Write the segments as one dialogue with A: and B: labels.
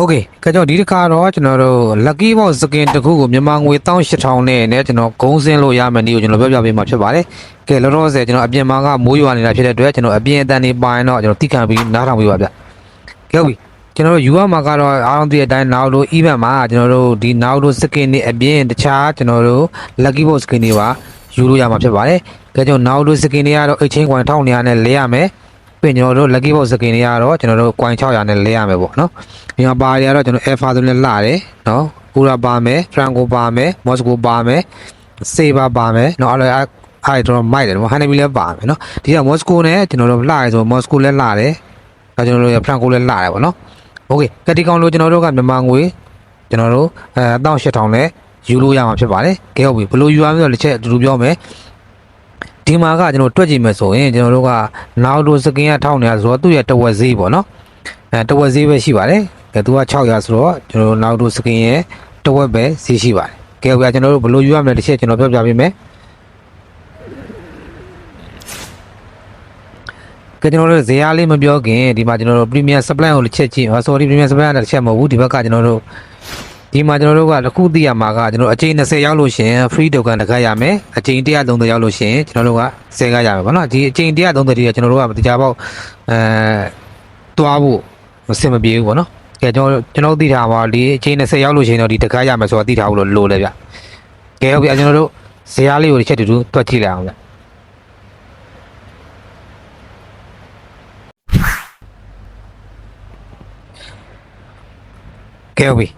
A: ဟုတ်ကဲ့ကကြောင့်ဒီတစ်ခါတော့ကျွန်တော်တို့ lucky box skin တစ်ခုကိုမြန်မာငွေ18000နဲ့နဲ့ကျွန်တော်ဂုံးစင်းလို့ရမယ်နည်းကိုကျွန်တော်ပြောပြပေးမှာဖြစ်ပါတယ်ကဲလောလောဆယ်ကျွန်တော်အပြင်မှာကမိုးရွာနေတာဖြစ်တဲ့အတွက်ကျွန်တော်အပြင်အတန်နေပိုင်တော့ကျွန်တော်တိခံပြီးနားထောင်ပေးပါဗျကဲဟုတ်ပြီကျွန်တော်တို့ယူရမှာကတော့အားလုံးသိတဲ့အတိုင်းနောက်လို့ event မှာကျွန်တော်တို့ဒီနောက်လို့ skin တွေအပြင်တခြားကျွန်တော်တို့ lucky box skin တွေပါယူလို့ရမှာဖြစ်ပါတယ်ကဲကျွန်တော်နောက်လို့ skin တွေကတော့ exchange coin 1200နဲ့လဲရမယ် ပြင်ကျွန်တော်တို့ lucky box skin တွေကတော့ကျွန်တော်တို့ coin 600နဲ့လဲရမယ်ပေါ့နော် ဒီမှာပါရတော့ကျွန်တော် alpha ဆိုလည်းလှတယ်နော်ကူရာပါမယ် franco ပါမယ်မော်စကိုပါမယ် saber ပါမယ်နော်အဲ့ဒါအဲ့တော့မိုက်တယ်နော်ဟန်နဘီလည်းပါမယ်နော်ဒီကမော်စကိုနဲ့ကျွန်တော်တို့လှရဆိုမော်စကိုလည်းလှတယ်ဒါကျွန်တော်တို့ franco လည်းလှတယ်ပေါ့နော်โอเคကတိကောင်လို့ကျွန်တော်တို့ကမြန်မာငွေကျွန်တော်တို့အဲ18000နဲ့ယူလို့ရမှာဖြစ်ပါတယ်ကဲဟုတ်ပြီဘယ်လိုယူရမလဲဆိုတော့တစ်ချက်အတူတူပြောမယ် ဒီမှာကကျွန်တော်တွက်ကြည့်မယ်ဆိုရင်ကျွန်တော်တို့ကနောက်တို့စကင်ကထောင်းနေတာဆိုတော့သူ့ရဲ့တဝက်ဈေးပေါ့နော်အဲတဝက်ဈေးပဲရှိပါတယ်ကဲသူက600ဆိုတော့ကျွန်တော်တို့နောက်တို့စကင်ရဲ့တဝက်ပဲဈေးရှိပါတယ်ကဲဗျာကျွန်တော်တို့ဘယ်လိုယူရမလဲတစ်ချက်ကျွန်တော်ပြောပြပေးမယ်ကဲကျွန်တော်တို့ဇေယျလေးမပြောခင်ဒီမှာကျွန်တော်တို့ premium supply ကိုတစ်ချက်ကြည့်ဟော sorry premium supply နဲ့တစ်ချက်မဟုတ်ဘူးဒီဘက်ကကျွန်တော်တို့ ဒီမှာကျွန်တော်တို့ကတစ်ခုသိရမှာကကျွန်တော်အချိန်20ရောက်လို့ရှရင် free token တစ်ခါရမယ်အချိန်130ရောက်လို့ရှရင်ကျွန်တော်တို့က10ခါရမယ်ဗောနော်ဒီအချိန်130တိကကျွန်တော်တို့ကတရားပေါက်အဲတွားဖို့မစင်မပြေဘူးဗောနော်ကဲကျွန်တော်ကျွန်တော်သိထားပါဒီအချိန်20ရောက်လို့ရှရင်တော့ဒီတစ်ခါရမယ်ဆိုတာသိထားဖို့လို့လိုလဲဗျကဲဟုတ်ပြီကျွန်တော်တို့ဇေယျလေးကိုတစ်ချက်တူတူတွက်ကြည့်လိုက်အောင်ဗျကဲဟုတ်ပြီ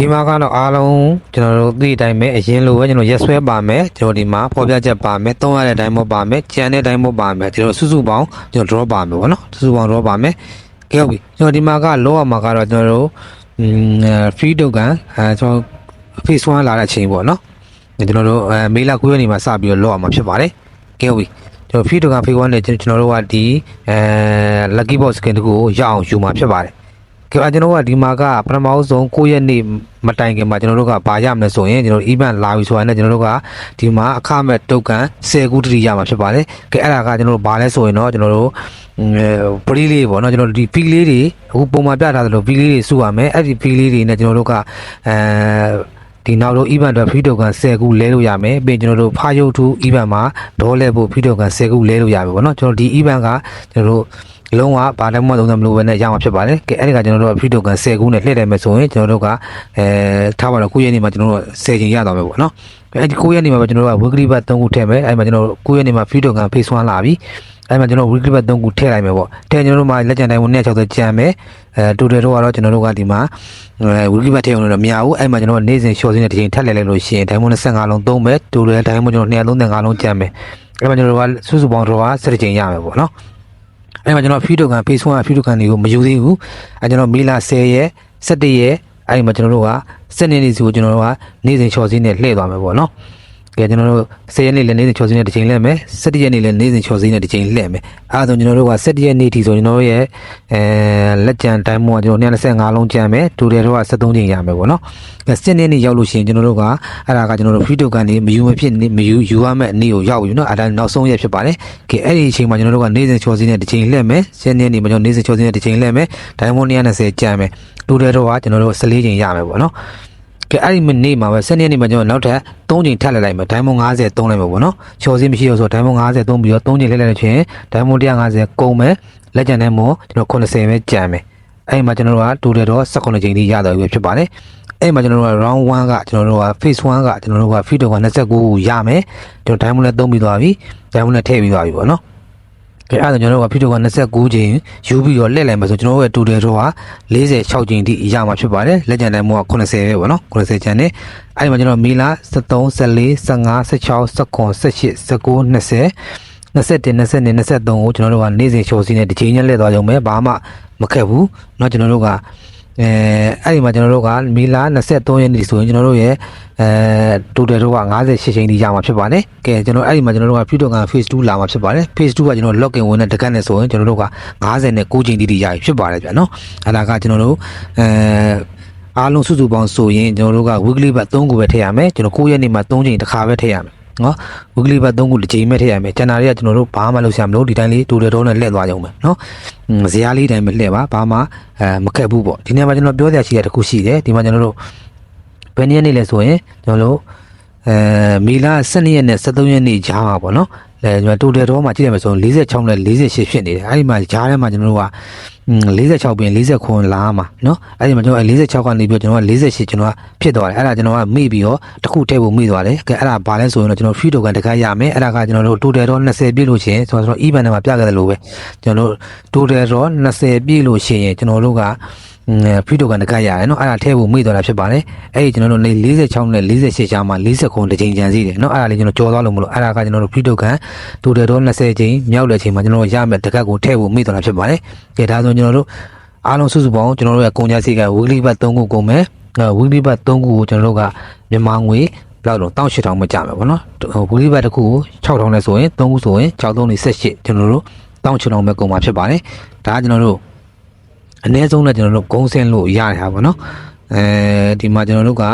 A: ဒီမှာကတော့အားလုံးကျွန်တော်တို့သိတဲ့အတိုင်းပဲအရင်လိုပဲကျွန်တော်ရက်ဆွဲပါမယ်ကျွန်တော်ဒီမှာဖော်ပြချက်ပါမယ်သုံးရတဲ့အတိုင်းမပါမယ်ကြံတဲ့အတိုင်းမပါမယ်ကျွန်တော်စုစုပေါင်းကျွန်တော် draw ပါမယ်ဗောနော်စုစုပေါင်း draw ပါမယ်ကဲဟုတ်ပြီကျွန်တော်ဒီမှာကလောရမှာကတော့ကျွန်တော်တို့อืม free token အဲကျွန်တော် face 1လာတဲ့အချိန်ပေါ့နော်ကျွန်တော်တို့အဲမေးလာ9ရက်နေမှာစပြီးတော့လောရမှာဖြစ်ပါတယ်ကဲဟုတ်ပြီကျွန်တော် free token face 1နဲ့ကျွန်တော်တို့ကဒီအဲ lucky box skin တခုကိုရအောင်ယူမှာဖြစ်ပါတယ် ကဲကျွန်တော်ကဒီမှာကပထမဆုံး9ရက်နေ့မတိုင်ခင်မှာကျွန်တော်တို့ကဘာရမလဲဆိုရင်ကျွန်တော် event လာပြီဆိုတာနဲ့ကျွန်တော်တို့ကဒီမှာအခမဲ့တုတ်ကန်10ခုတတိရမှာဖြစ်ပါတယ်ကဲအဲ့ဒါကကျွန်တော်တို့ဘာလဲဆိုရင်တော့ကျွန်တော်တို့ပရီလေးပေါ့နော်ကျွန်တော်တို့ဒီ fee လေးတွေအခုပုံမှန်ပြထားသလို fee လေးတွေစုရမယ်အဲ့ဒီ fee လေးတွေနဲ့ကျွန်တော်တို့ကအဲဒီနောက်တော့ event အတွက် free token 10ခုလဲလို့ရမယ်ပြီးကျွန်တော်တို့ဖားရုပ်ထူ event မှာဒေါ်လဲဖို့ free token 10ခုလဲလို့ရမယ်ပေါ့နော်ကျွန်တော်ဒီ event ကကျွန်တော်တို့ လုံးဝဘာလည်းမသုံးတယ်မလို့ပဲနဲ့ရမှာဖြစ်ပါတယ်ကဲအဲ့ဒီကကျွန်တော်တို့ဖရီတိုကန်10ခုနဲ့လှည့်တယ်မယ်ဆိုရင်ကျွန်တော်တို့ကအဲထားပါတော့9ရက်နေ့မှာကျွန်တော်တို့10ချိန်ရသွားမယ်ပေါ့နော်အဲ့ဒီ9ရက်နေ့မှာပဲကျွန်တော်တို့က weekly bat 3ခုထည့်မယ်အဲ့မှာကျွန်တော်တို့9ရက်နေ့မှာဖရီတိုကန် phase 1လာပြီအဲ့မှာကျွန်တော် weekly bat 3ခုထည့်လိုက်မယ်ပေါ့ထည့်ကျွန်တော်တို့မှာလက်ကျန်တိုင်းဝင်260ကျန်မယ်အဲ total တော့ကတော့ကျွန်တော်တို့ကဒီမှာအဲ weekly bat ထည့်အောင်လို့မရဘူးအဲ့မှာကျွန်တော်နေ့စဉ် short စင်းနဲ့တစ်ချိန်ထပ်လိုက်လိုက်လို့ရှိရင် diamond 25လုံးသုံးမယ် total diamond ကျွန်တော်235လုံးကျန်မယ်အဲ့မှာကျွန်တော်တို့ကစုစုပေါင်းတော့17ချိန်ရမယ်ပေါ့နော် အဲ့မှာကျွန်တော်ဖီတိုကန် Facebook ကဖီတိုကန်တွေကိုမယူသေးဘူးအဲကျွန်တော်မေလာ10ရက်17ရက်အဲ့ဒီမှာကျွန်တော်တို့က7နှစ်နေစီကိုကျွန်တော်တို့ကနေ့စဉ်ချော်စည်းနဲ့လှည့်သွားမယ်ပေါ့နော် ကဲကျွန်တော်တို့10ရက်နေ့လည်းနေ့စဉ်ချော်စည်းနဲ့တစ်ချိန်လှည့်မယ်17ရက်နေ့လည်းနေ့စဉ်ချော်စည်းနဲ့တစ်ချိန်လှည့်မယ်အဲဒါဆိုကျွန်တော်တို့က17ရက်နေ့ထိဆိုကျွန်တော်တို့ရဲ့အဲလက်ကျန်တိုင်းမို့ကကျွန်တော်225လုံးကျန်မယ်ဒူတယ်တော့က73ချိန်ရမယ်ပေါ့နော်ကဲ7ရက်နေ့ရောက်လို့ရှိရင်ကျွန်တော်တို့ကအဲ့ဒါကကျွန်တော်တို့ဖီတိုကန်တွေမယူမဖြစ်နေမယူယူရမယ့်နေ့ကိုရောက်ပြီနော်အဲ့ဒါနောက်ဆုံးရက်ဖြစ်ပါတယ်ကဲအဲ့ဒီအချိန်မှာကျွန်တော်တို့ကနေ့စဉ်ချော်စည်းနဲ့တစ်ချိန်လှည့်မယ်7ရက်နေ့မှာကျွန်တော်နေ့စဉ်ချော်စည်းနဲ့တစ်ချိန်လှည့်မယ်ဒိုင်မွန်120ကျန်မယ်ဒူတယ်တော့ကကျွန်တော်တို့14ချိန်ရမယ်ပေါ့နော် ကဲအဲ့ဒီမနေ့မှာပဲ7ရက်နေ့မှာကျွန်တော်နောက်ထပ်3ချိန်ထပ်လိုက်လိုက်မယ်ဒိုင်မွန်90သုံးလိုက်မယ်ပေါ့နော်ချော်စည်းမရှိတော့ဆိုဒိုင်မွန်90သုံးပြီးတော့3ချိန်လှည့်လိုက်လို့ချင်းဒိုင်မွန်150ကုန်မယ်လက်ကျန်တဲ့မွန်ကျွန်တော်80ပဲကျန်မယ်အဲ့ဒီမှာကျွန်တော်တို့ကတိုတယ်တော့18ချိန်ထိရတော့ပြီဖြစ်ပါတယ်အဲ့မှာကျွန်တော်တို့က round 1ကကျွန်တော်တို့က phase 1ကကျွန်တော်တို့က free token 29ခုရမယ်ကျွန်တော် diamond လည်းသုံးပြီးသွားပြီ diamond လည်းထည့်ပြီးသွားပြီပေါ့နော် ကဲအဲ့ဒါကျွန်တော်တို့က free token 29ချိန်ယူပြီးတော့လှည့်လိုက်မှာဆိုကျွန်တော်တို့ရဲ့ total တော့က46ချိန်ထိရမှာဖြစ်ပါတယ်လက်ကျန်တိုင်းမို့က80ပဲပေါ့နော်80ကျန်တယ်အဲ့ဒီမှာကျွန်တော်မီလာ73 74 15 16 17 18 19 20 21 23ကိုကျွန်တော်တို့ကနေ့စဉ် show စီးနဲ့တစ်ချိန်နဲ့လှည့်သွားကြုံပဲဘာမှမခက်ဘူးเนาะကျွန်တော်တို့က အဲအဲ့ဒီမှာကျွန်တော်တို့ကမေလ23ရက်နေ့ဆိုရင်ကျွန်တော်တို့ရဲ့အဲ total တော့က58ချိန်ထိရမှာဖြစ်ပါတယ်။ကဲကျွန်တော်အဲ့ဒီမှာကျွန်တော်တို့က Fusion က phase 2လာမှာဖြစ်ပါတယ်။ phase 2ကကျွန်တော် login ဝင်တဲ့တကက်နဲ့ဆိုရင်ကျွန်တော်တို့က59ချိန်ထိထိရပြီဖြစ်ပါတယ်ဗျာနော်။အဲ့ဒါကကျွန်တော်တို့အဲအားလုံးစုစုပေါင်းဆိုရင်ကျွန်တော်တို့က weekly ဘတ်3ခုပဲထည့်ရမယ်။ကျွန်တော်9ရက်နေ့မှာ3ချိန်တစ်ခါပဲထည့်ရမယ် နော် weekly ဘတ်3ခုတစ်ချိန်မဲ့ထည့်ရမယ်ကျန်တာတွေကကျွန်တော်တို့ဘာမှလုပ်ဆရာမလို့ဒီတိုင်းလေးတူတယ်တော့နဲ့လှည့်သွားကြအောင်မယ်နော်อืมဇရာလေးတိုင်းပဲလှည့်ပါဘာမှအဲမခက်ဘူးပေါ့ဒီနေ့မှာကျွန်တော်ပြောစရာရှိတဲ့တစ်ခုရှိတယ်ဒီမှာကျွန်တော်တို့ဘယ်နည်းနေ့လဲဆိုရင်ကျွန်တော်တို့အဲမီလာ12ရက်နဲ့13ရက်နေ့ကြားမှာပေါ့နော် အဲကျွန်တော် total တော့မှကြည့်ရမယ်ဆိုရင်46နဲ့48ဖြစ်နေတယ်အဲဒီမှာဂျားထဲမှာကျွန်တော်တို့က46ပြင်49လားမှာနော်အဲဒီမှာကျွန်တော်46ကနေပြီးကျွန်တော်က48ကျွန်တော်ကဖြစ်သွားတယ်အဲ့ဒါကျွန်တော်ကမိပြီးတော့တစ်ခုထည့်ဖို့မိသွားတယ်ကဲအဲ့ဒါဘာလဲဆိုရင်တော့ကျွန်တော် free token တခါရမယ်အဲ့ဒါကကျွန်တော်တို့ total တော့20ပြည့်လို့ရှိရင်ဆိုတော့ event ထဲမှာပြခဲ့တယ်လို့ပဲကျွန်တော်တို့ total တော့20ပြည့်လို့ရှိရင်ကျွန်တော်တို့က ဖီတိုကန်တစ်ခါရတယ်နော်အဲ့ဒါထည့်ဖို့မေ့သွားတာဖြစ်ပါတယ်အဲ့ဒီကျွန်တော်တို့နေ46နဲ့48ရှားမှာ40ခုတစ်ချိန်ကြံစီတယ်နော်အဲ့ဒါလေးကျွန်တော်ကြော်သွားလို့မလို့အဲ့ဒါကကျွန်တော်တို့ဖီတိုကန်တိုတယ်တော့20ချိန်မြောက်တဲ့ချိန်မှာကျွန်တော်တို့ရမယ်တစ်ခါကိုထည့်ဖို့မေ့သွားတာဖြစ်ပါတယ်ကဲဒါဆိုကျွန်တော်တို့အားလုံးစုစုပေါင်းကျွန်တော်တို့ရဲ့ကုန်ကျစရိတ်က weekly bat 3ခုကုန်မယ် weekly bat 3ခုကိုကျွန်တော်တို့ကမြန်မာငွေဘလောက်လုံး18000ပဲကြမယ်ဗောနော်ဟို weekly bat တစ်ခုကို6000လဲဆိုရင်3ခုဆိုရင်6348ကျွန်တော်တို့18000ပဲကုန်မှာဖြစ်ပါတယ်ဒါကကျွန်တော်တို့ အနည်းဆုံးနဲ့ကျွန်တော်တို့ဂုံးဆင်းလို့ရတာပေါ့နော်အဲဒီမှာကျွန်တော်တို့က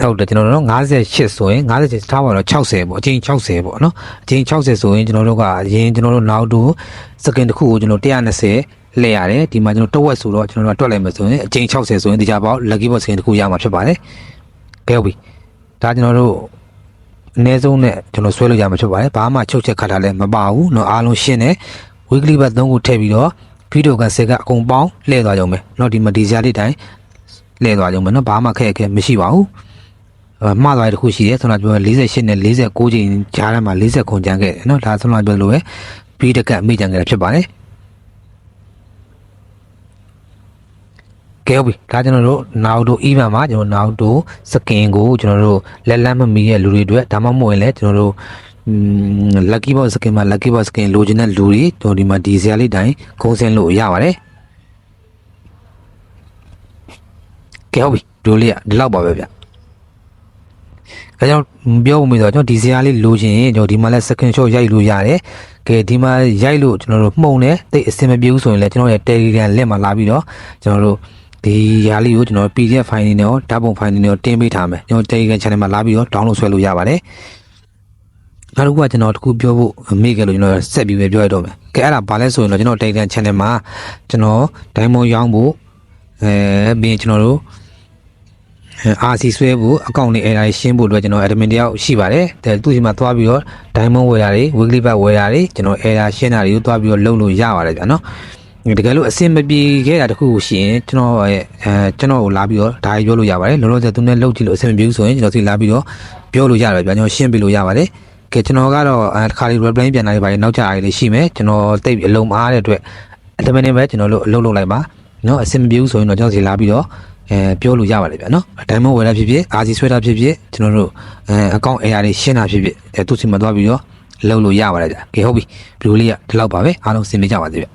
A: ဟုတ်တယ်ကျွန်တော်တို့58ဆိုရင်58ထားပါတော့60ပေါ့အချိန်60ပေါ့နော်အချိန်60ဆိုရင်ကျွန်တော်တို့ကအရင်ကျွန်တော်တို့နောက်တူစကင်တစ်ခုကိုကျွန်တော်120လဲရတယ်ဒီမှာကျွန်တော်တဝက်ဆိုတော့ကျွန်တော်တို့တွက်လိုက်မယ်ဆိုရင်အချိန်60ဆိုရင်ဒီကြပေါ့ lucky box စကင်တစ်ခုရမှာဖြစ်ပါတယ်ကဲဟုတ်ပြီဒါကျွန်တော်တို့အနည်းဆုံးနဲ့ကျွန်တော်ဆွဲလို့ရမှာဖြစ်ပါတယ်ဘာမှချုပ်ချက်ခတ်တာလည်းမပါဘူးเนาะအားလုံးရှင်းတယ် weekly ဘတ်3ခုထည့်ပြီးတော့ဗီဒီယိုကန်ဆက်ကအကုန်ပေါင်းလှည့်သွားကြုံပဲเนาะဒီမှာဒီဇာတ်လေးတိုင်းလှည့်သွားကြုံပဲเนาะဘာမှခက်ခဲမရှိပါဘူးအဲမှားသွားတဲ့တစ်ခုရှိတယ်ဆိုတော့ပြော48နဲ့49ချိန်ကြားထဲမှာ40ခွန်ကြမ်းခဲ့တယ်เนาะဒါဆိုတော့ပြောလို့ပဲဗီဒီယိုကန်အမိကြံခဲ့တာဖြစ်ပါတယ်ကဲဟုတ်ပြီဒါကျွန်တော်တို့နောက်တို့ event မှာကျွန်တော်နောက်တို့စကင်ကိုကျွန်တော်တို့လက်လန်းမမီရဲ့လူတွေအတွက်ဒါမှမဟုတ်ရင်လည်းကျွန်တော်တို့ อืม lucky box skin မှာ lucky box skin လိုချင်တဲ့လူတွေတို့ဒီမှာဒီဇာလေးတိုင်းခုံးစင်းလို့ရပါတယ်ကဲဟုတ်ပြီဒိုလေးကဒီလောက်ပါပဲဗျအဲကြောင့်ပြောဖို့မေးတော့ကျွန်တော်ဒီဇာလေးလိုချင်ရင်ကျွန်တော်ဒီမှာလဲ second shot ရိုက်လို့ရတယ်ကဲဒီမှာရိုက်လို့ကျွန်တော်တို့မှုံတယ်တိတ်အဆင်မပြေဘူးဆိုရင်လည်းကျွန်တော်ရဲ့ Telegram လက်မှာလာပြီးတော့ကျွန်တော်တို့ဒီຢာလေးကိုကျွန်တော် PDF file နေနဲ့ဓာတ်ပုံ file နေနဲ့တင်ပေးထားမယ်ကျွန်တော် Telegram channel မှာလာပြီးတော့ download ဆွဲလို့ရပါတယ် နောက်တစ်ခုကကျွန်တော်တခုပြောဖို့မေ့ခဲ့လို့ကျွန်တော်ဆက်ပြီးပဲပြောရတော့မယ်။ကဲအဲ့ဒါဘာလဲဆိုရင်တော့ကျွန်တော် Telegram channel မှာကျွန်တော် diamond ရောင်းဖို့အဲပြီးရင်ကျွန်တော်တို့အဲ RC ဆွဲဖို့အကောင့်လေးအဲ့ဒါရှင်းဖို့အတွက်ကျွန်တော် admin တယောက်ရှိပါတယ်။ဒါသူ့စီမှာသွားပြီးတော့ diamond ဝယ်တာတွေ weekly back ဝယ်တာတွေကျွန်တော် error ရှင်းတာတွေကိုသွားပြီးတော့လုပ်လို့ရပါတယ်ဗျာနော်။တကယ်လို့အဆင်မပြေခဲ့တာတခုရှိရင်ကျွန်တော်ရဲ့အဲကျွန်တော်ကိုလာပြီးတော့ဒါကြီးပြောလို့ရပါတယ်။လောလောဆယ်သူနဲ့လုပ်ကြည့်လို့အဆင်မပြေဘူးဆိုရင်ကျွန်တော်စီလာပြီးတော့ပြောလို့ရတယ်ဗျာကျွန်တော်ရှင်းပြလို့ရပါတယ်။ ကဲကျွန်တော်ကတော့တခါလေး reply ပြန်လာပြီးပါရင်နောက်ကြရည်လေးရှိမယ်ကျွန်တော်တိတ်အလုံးမအားတဲ့အတွက်အတမင်းနဲ့ပဲကျွန်တော်တို့အလုပ်လုပ်လိုက်ပါနော်အဆင်မပြေဘူးဆိုရင်တော့ကျွန်တော်စီလာပြီးတော့အဲပြောလို့ရပါတယ်ဗျာနော်ဒိုင်းမွန်ဝယ်တာဖြစ်ဖြစ်အာစီဆွဲတာဖြစ်ဖြစ်ကျွန်တော်တို့အဲအကောင့် AI တွေရှင်းတာဖြစ်ဖြစ်အဲသူ့စီမှာသွားပြီးတော့လုပ်လို့ရပါတယ်ဗျာကဲဟုတ်ပြီဗီဒီယိုလေးကဒီလောက်ပါပဲအားလုံးဆင်ပြေကြပါစေဗျာ